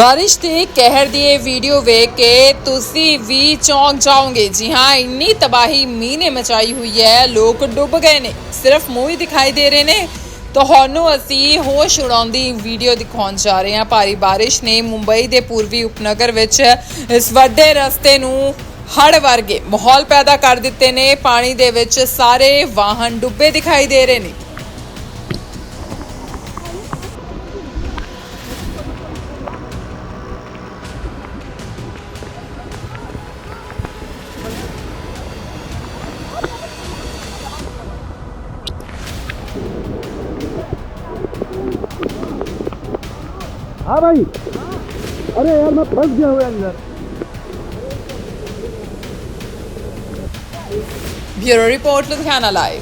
ਬਾਰਿਸ਼ ਦੀ ਕਹਿਰ ਦੀ ਇਹ ਵੀਡੀਓ ਵੇਖ ਕੇ ਤੁਸੀਂ ਵੀ ਚੌਂਕ ਜਾਓਗੇ। ਜੀ ਹਾਂ, ਇੰਨੀ ਤਬਾਹੀ ਮੀਂਹ ਨੇ ਮਚਾਈ ਹੋਈ ਹੈ, ਲੋਕ ਡੁੱਬ ਗਏ ਨੇ। ਸਿਰਫ ਮੂੰਹ ਹੀ ਦਿਖਾਈ ਦੇ ਰਹੇ ਨੇ। ਤੁਹਾਨੂੰ ਅਸੀਂ ਹੋਸ਼ ਉਡਾਉਂਦੀ ਵੀਡੀਓ ਦਿਖਾਉਣ ਜਾ ਰਹੇ ਹਾਂ। ਭਾਰੀ ਬਾਰਿਸ਼ ਨੇ ਮੁੰਬਈ ਦੇ ਪੂਰਬੀ ਉਪਨਗਰ ਵਿੱਚ ਇਸ ਵੱਡੇ ਰਸਤੇ ਨੂੰ ਹੜ ਵਰਗੇ ਮਾਹੌਲ ਪੈਦਾ ਕਰ ਦਿੱਤੇ ਨੇ। ਪਾਣੀ ਦੇ ਵਿੱਚ ਸਾਰੇ ਵਾਹਨ ਡੁੱਬੇ ਦਿਖਾਈ ਦੇ ਰਹੇ ਨੇ। हाँ भाई अरे यार मैं फंस गया हूँ अंदर ਬਿਊਰੋ ਰਿਪੋਰਟ ਲੁਧਿਆਣਾ ਲਾਈਵ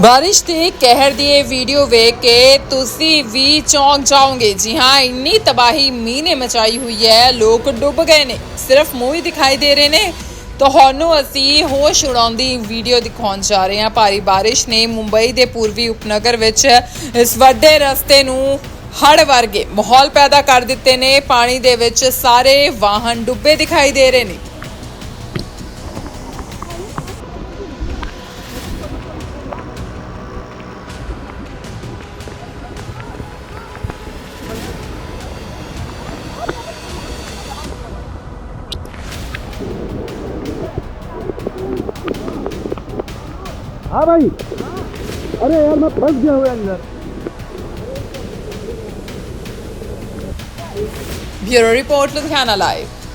ਬਾਰਿਸ਼ ਦੇ ਕਹਿਰ ਦੀ ਇਹ ਵੀਡੀਓ ਵੇਖ ਕੇ ਤੁਸੀਂ ਵੀ ਚੌਂਕ ਜਾਓਗੇ ਜੀ ਹਾਂ ਇੰਨੀ ਤਬਾਹੀ ਮੀਂਹ ਨੇ ਮਚਾਈ ਹੋਈ ਹੈ ਲੋਕ ਡੁੱਬ ਗਏ ਨੇ ਸਿਰਫ ਮੂੰਹ ਹੀ ਦਿਖਾਈ ਦੇ ਰਹੇ ਨੇ ਤੁਹਾਨੂੰ ਅਸੀਂ ਹੋਸ਼ ਉਡਾਉਂਦੀ ਵੀਡੀਓ ਦਿਖਾਉਣ ਜਾ ਰਹੇ ਹਾਂ ਭਾਰੀ ਬਾਰਿਸ਼ ਨੇ ਮੁੰਬਈ ਦੇ ਪੂਰਬੀ ਉਪਨਗਰ ਵਿੱਚ ਇਸ ਵੱਡੇ ਰਸਤੇ ਨੂੰ ਹੜ ਵਰਗੇ ਮਾਹੌਲ ਪੈਦਾ ਕਰ ਦਿੱਤੇ ਨੇ ਪਾਣੀ ਦੇ ਵਿੱਚ ਸਾਰੇ ਵਾਹਨ ਡੁੱਬੇ ਦਿਖਾਈ ਦੇ ਰਹੇ ਨੇ हाँ भाई अरे यार मैं फंस गया हूँ अंदर Bureau report Ludhiana live.